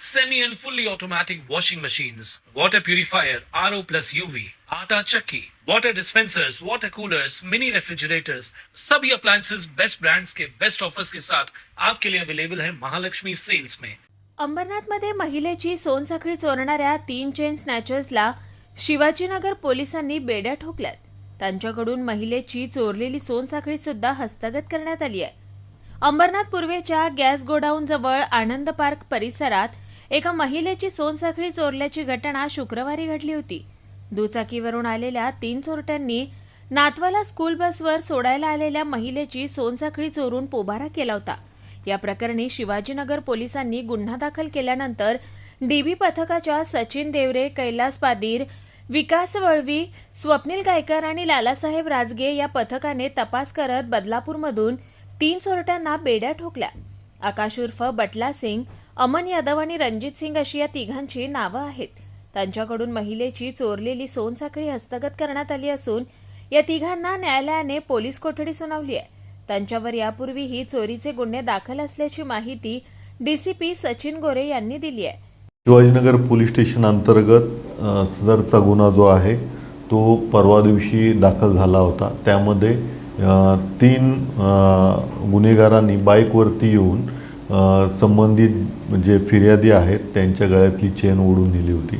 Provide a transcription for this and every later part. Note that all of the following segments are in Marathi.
semi and fully automatic washing machines, water purifier, RO plus UV, आटा चक्की, water dispensers, water coolers, mini refrigerators, सभी appliances बेस्ट ब्रांड्स के बेस्ट ऑफर्स के साथ आपके लिए अवेलेबल है महालक्ष्मी सेल्स में अंबरनाथमध्ये महिलेची सोनसाखळी चोरणाऱ्या तीन चेन स्नॅचर्सला शिवाजीनगर पोलिसांनी बेड्या ठोकल्यात. त्यांच्याकडून महिलेची चोरलेली सोनसाखळी सुद्धा हस्तगत करण्यात आली आहे. अंबरनाथ पूर्वेच्या गॅस गोडाऊन जवळ आनंद पार्क परिसरात एका महिलेची सोनसाखळी चोरल्याची घटना शुक्रवारी घडली होती. दुचाकीवरून आलेल्या तीन चोरट्यांनी नातवाला स्कूल बसवर सोडायला आलेल्या महिलेची सोनसाखळी चोरून पोबारा केला होता. या प्रकरणी शिवाजीनगर पोलिसांनी गुन्हा दाखल केल्यानंतर डीबी पथकाच्या सचिन देवरे कैलास पादीर विकास वळवी स्वप्नील गायकर आणि लालासाहेब राजगे या पथकाने तपास करत बदलापूरमधून तीन चोरट्यांना बेड्या ठोकल्या. आकाश उर्फ बटला सिंग अमन यादव आणि रणजित सिंग अशी या तिघांची नावं आहेत. त्यांच्याकडून महिलेची चोरलेली सोनसाखळी हस्तगत करण्यात आली असून या तिघांना न्यायालयाने पोलीस कोठडी सुनावली आहे. त्यांच्यावर यापूर्वीही चोरीचे गुन्हे दाखल असल्याची माहिती डीसीपी सचिन गोरे यांनी दिली आहे. शिवाजीनगर पोलीस स्टेशन अंतर्गत सदरचा गुन्हा जो आहे तो परवा दिवशी दाखल झाला होता. त्यामध्ये तीन गुन्हेगारांनी बाईकवरती येऊन संबंधित जे फिर्यादी आहेत त्यांच्या गळ्यातली चेन ओढून नेली होती.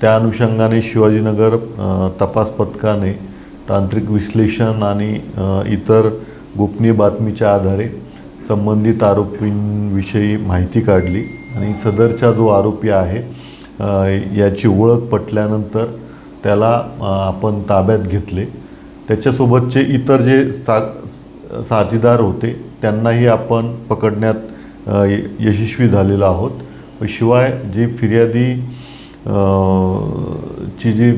त्या अनुषंगाने शिवाजीनगर तपास पथकाने तांत्रिक विश्लेषण आणि इतर गोपनीय बातमीच्या आधारे संबंधित आरोपींविषयी माहिती काढली आणि सदरचा जो आरोपी आहे याची ओळख पटल्यानंतर त्याला आपण ताब्यात घेतले. त्याच्यासोबतचे इतर जे सा साथीदार होते त्यांनाही आपण पकडण्यात यशस्वी झालेलो आहोत. शिवाय जे फिर्यादी ची जी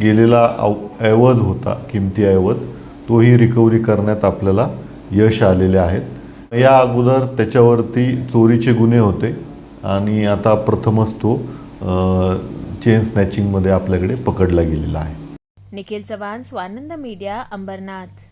गेलेला अव ऐवज होता किमती ऐवज तोही रिकव्हरी करण्यात आपल्याला यश आलेले आहेत. या अगोदर त्याच्यावरती चोरीचे गुन्हे होते आणि आता प्रथमच तो चेन स्नॅचिंगमध्ये आपल्याकडे पकडला गेलेला आहे. निखिल चव्हाण स्वानंद मीडिया अंबरनाथ.